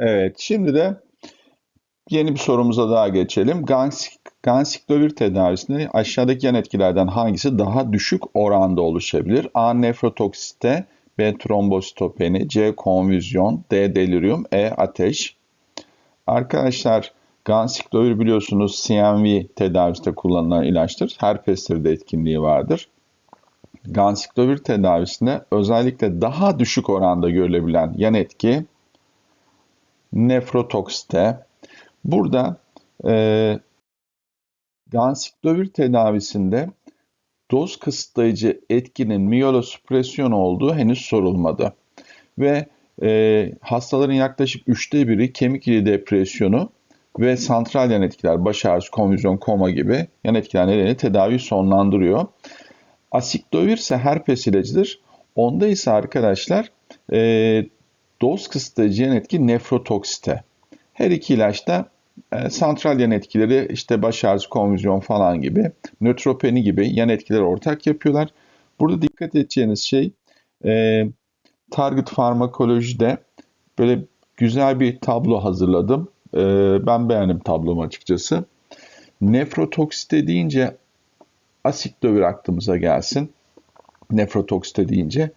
Evet, şimdi de yeni bir sorumuza daha geçelim. Gansik, gansiklovir tedavisinde aşağıdaki yan etkilerden hangisi daha düşük oranda oluşabilir? A. Nefrotoksite, B. Trombositopeni, C. Konvüzyon, D. Delirium, E. Ateş. Arkadaşlar gansiklovir biliyorsunuz CMV tedavisinde kullanılan ilaçtır. Herpes'te de etkinliği vardır. Gansiklovir tedavisinde özellikle daha düşük oranda görülebilen yan etki nefrotoksite. Burada e, gansiklovir tedavisinde doz kısıtlayıcı etkinin miyelosüpresyon olduğu henüz sorulmadı. Ve e, hastaların yaklaşık üçte biri kemik iliği depresyonu ve santral yan etkiler, baş ağrısı, konvüzyon, koma gibi yan etkiler nedeniyle tedavi sonlandırıyor. Asiklovir ise herpes ilacıdır. Onda ise arkadaşlar e, doz kısıtlayıcı yan etki nefrotoksite. Her iki ilaçta e, santral yan etkileri işte baş ağrısı, konvüzyon falan gibi, nötropeni gibi yan etkileri ortak yapıyorlar. Burada dikkat edeceğiniz şey e, target farmakolojide böyle güzel bir tablo hazırladım. E, ben beğendim tablomu açıkçası. Nefrotoksite deyince asiklovir aklımıza gelsin. Nefrotoksite deyince.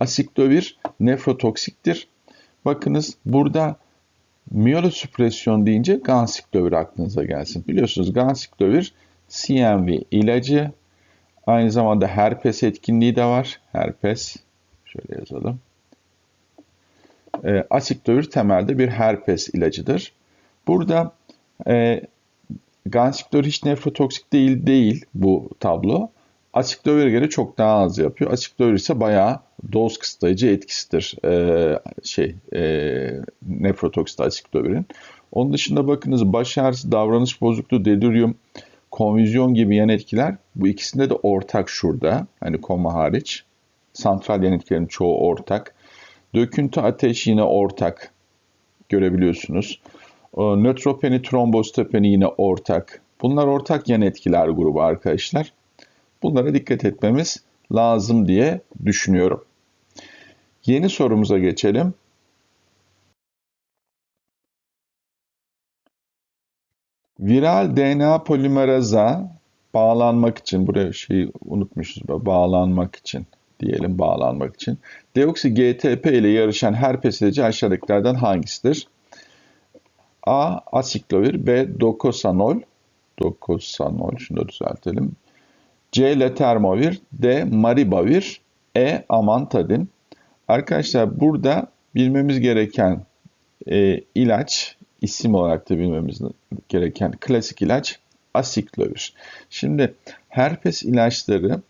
Asiklovir nefrotoksiktir. Bakınız burada miyelosüpresyon deyince gansiklovir aklınıza gelsin. Biliyorsunuz gansiklovir CMV ilacı. Aynı zamanda herpes etkinliği de var. Herpes. Şöyle yazalım. E, asiklovir temelde bir herpes ilacıdır. Burada e, gansiklovir hiç nefrotoksik değil değil bu tablo. Asiklovir'e göre çok daha az yapıyor. Asiklovir ise bayağı doz kısıtlayıcı etkisidir ee, şey e, nefrotoksit asiklovirin. Onun dışında bakınız baş ağrısı, davranış bozukluğu, delirium, konvizyon gibi yan etkiler bu ikisinde de ortak şurada. Hani koma hariç. Santral yan etkilerin çoğu ortak. Döküntü ateş yine ortak görebiliyorsunuz. Nötropeni, trombostopeni yine ortak. Bunlar ortak yan etkiler grubu arkadaşlar. Bunlara dikkat etmemiz lazım diye düşünüyorum. Yeni sorumuza geçelim. Viral DNA polimeraza bağlanmak için, buraya şeyi unutmuşuz, bağlanmak için diyelim bağlanmak için. Deoksi GTP ile yarışan herpes ilacı aşağıdakilerden hangisidir? A. Asiklovir B. Dokosanol Dokosanol, şunu da düzeltelim. C. Letermovir D. Maribavir E. Amantadin Arkadaşlar burada bilmemiz gereken e, ilaç, isim olarak da bilmemiz gereken klasik ilaç asiklovir. Şimdi herpes ilaçları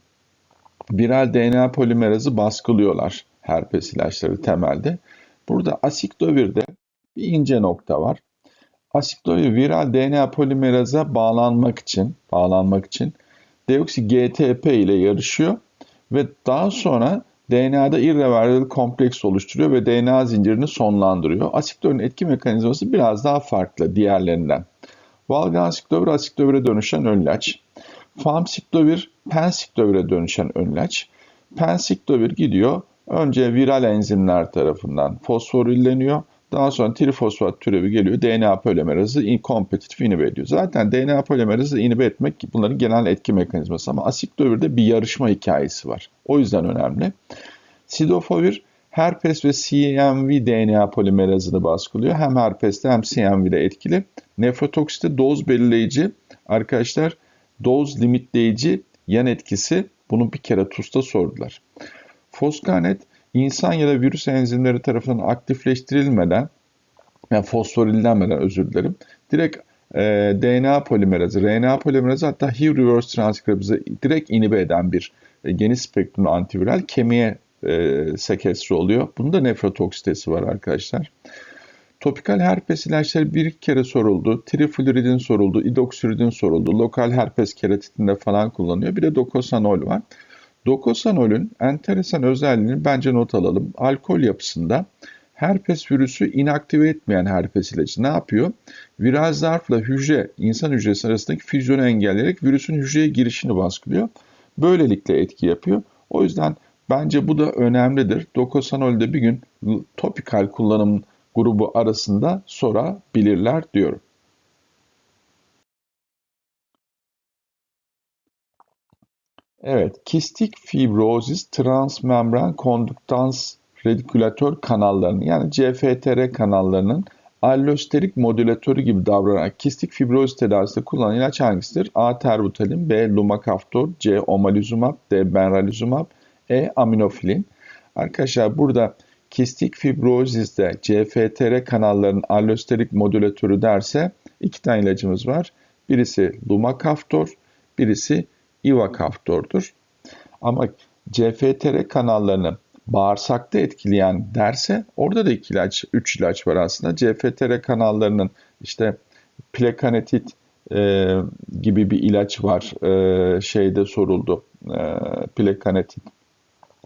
viral DNA polimerazı baskılıyorlar. Herpes ilaçları temelde. Burada asiklovirde bir ince nokta var. Asiklovir viral DNA polimeraza bağlanmak için, bağlanmak için deoksi GTP ile yarışıyor ve daha sonra DNA'da irreversible kompleks oluşturuyor ve DNA zincirini sonlandırıyor. Asiklovir etki mekanizması biraz daha farklı diğerlerinden. Valganciklovir asiklovire dönüşen ön ilaç. Famsiklovir pensiklovire dönüşen ön ilaç. Pensiklovir gidiyor önce viral enzimler tarafından fosforilleniyor. Daha sonra trifosfat türevi geliyor. DNA polimerazı kompetitif inhibe ediyor. Zaten DNA polimerazı inhibe etmek bunların genel etki mekanizması ama asiklovirde bir yarışma hikayesi var. O yüzden önemli. Sidofovir herpes ve CMV DNA polimerazını baskılıyor. Hem herpeste hem CMV'de etkili. Nefrotoksite doz belirleyici. Arkadaşlar doz limitleyici yan etkisi bunu bir kere TUS'ta sordular. Foscarnet insan ya da virüs enzimleri tarafından aktifleştirilmeden, yani fosforillenmeden özür dilerim, direkt e, DNA polimerazı, RNA polimerazı hatta HIV reverse transcript'ı direkt inhibe eden bir e, geniş spektrumlu antiviral kemiğe e, sekestre oluyor. Bunda nefrotoksitesi var arkadaşlar. Topikal herpes ilaçları bir kere soruldu. Trifluridin soruldu, idoksiridin soruldu. Lokal herpes keratitinde falan kullanıyor. Bir de dokosanol var. Dokosanolün enteresan özelliğini bence not alalım. Alkol yapısında herpes virüsü inaktive etmeyen herpes ilacı ne yapıyor? Viral zarfla hücre, insan hücresi arasındaki füzyonu engelleyerek virüsün hücreye girişini baskılıyor. Böylelikle etki yapıyor. O yüzden bence bu da önemlidir. Dokosanol'de bir gün topikal kullanım grubu arasında sorabilirler diyorum. Evet, kistik fibrozis transmembran konduktans redikülatör kanallarının yani CFTR kanallarının allosterik modülatörü gibi davranarak kistik fibrozis tedavisinde kullanılan ilaç hangisidir? A. Terbutalin, B. Lumacaftor, C. Omalizumab, D. Benralizumab, E. Aminofilin. Arkadaşlar burada kistik fibroziste CFTR kanallarının allosterik modülatörü derse iki tane ilacımız var. Birisi Lumacaftor, birisi Ivacaftor'dur. Ama CFTR kanallarını bağırsakta etkileyen derse orada da iki ilaç, üç ilaç var aslında. CFTR kanallarının işte plekanetit e, gibi bir ilaç var. E, şeyde soruldu. E, plekanetit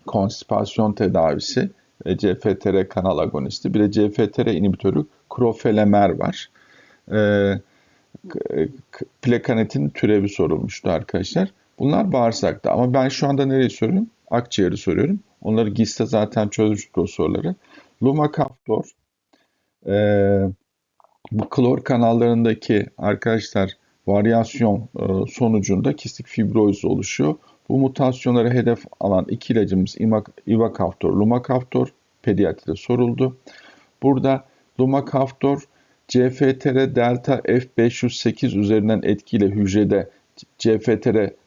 konstipasyon tedavisi. E, CFTR kanal agonisti. Bir de CFTR inhibitörü krofelemer var. E, plekanetin türevi sorulmuştu arkadaşlar. Bunlar bağırsakta ama ben şu anda nereyi soruyorum? Akciğeri soruyorum. Onları GIS'te zaten çözmüştük o soruları. Lumacaftor e, bu klor kanallarındaki arkadaşlar varyasyon e, sonucunda kistik fibroz oluşuyor. Bu mutasyonları hedef alan iki ilacımız Ivacaftor, Lumacaftor pediatride soruldu. Burada Lumacaftor CFTR delta F508 üzerinden etkiyle hücrede CFTR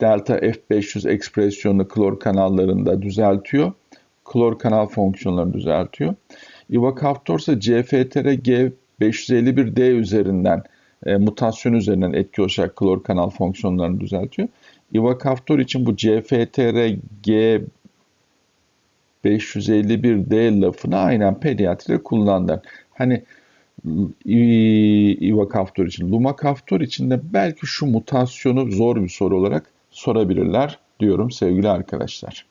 delta F500 ekspresyonunu klor kanallarında düzeltiyor. Klor kanal fonksiyonlarını düzeltiyor. Ivacaftor ise CFTR G551D üzerinden e, mutasyon üzerinden etki oluşarak klor kanal fonksiyonlarını düzeltiyor. Ivacaftor için bu CFTR G551D lafını aynen pediatride kullandılar. Hani Ivacaftor için, Lumacaftor için de belki şu mutasyonu zor bir soru olarak sorabilirler diyorum sevgili arkadaşlar.